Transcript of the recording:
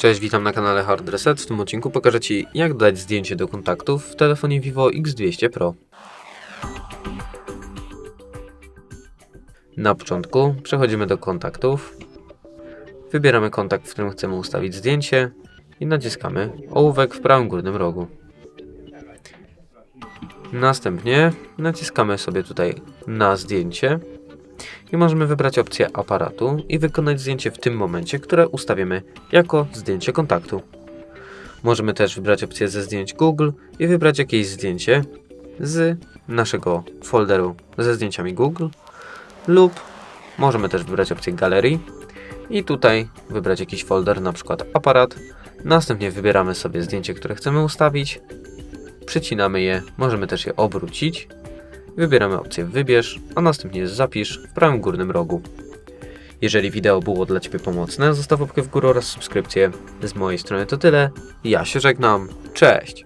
Cześć, witam na kanale Hard Reset. W tym odcinku pokażę Ci, jak dodać zdjęcie do kontaktów w telefonie Vivo X200 Pro. Na początku przechodzimy do kontaktów, wybieramy kontakt, w którym chcemy ustawić zdjęcie i naciskamy ołówek w prawym górnym rogu. Następnie naciskamy sobie tutaj na zdjęcie i możemy wybrać opcję aparatu i wykonać zdjęcie w tym momencie, które ustawimy jako zdjęcie kontaktu. Możemy też wybrać opcję ze zdjęć Google i wybrać jakieś zdjęcie z naszego folderu ze zdjęciami Google lub możemy też wybrać opcję galerii i tutaj wybrać jakiś folder, na przykład aparat. Następnie wybieramy sobie zdjęcie, które chcemy ustawić, przycinamy je, możemy też je obrócić Wybieramy opcję Wybierz, a następnie Zapisz w prawym górnym rogu. Jeżeli wideo było dla Ciebie pomocne, zostaw łapkę w górę oraz subskrypcję. Z mojej strony to tyle. Ja się żegnam. Cześć!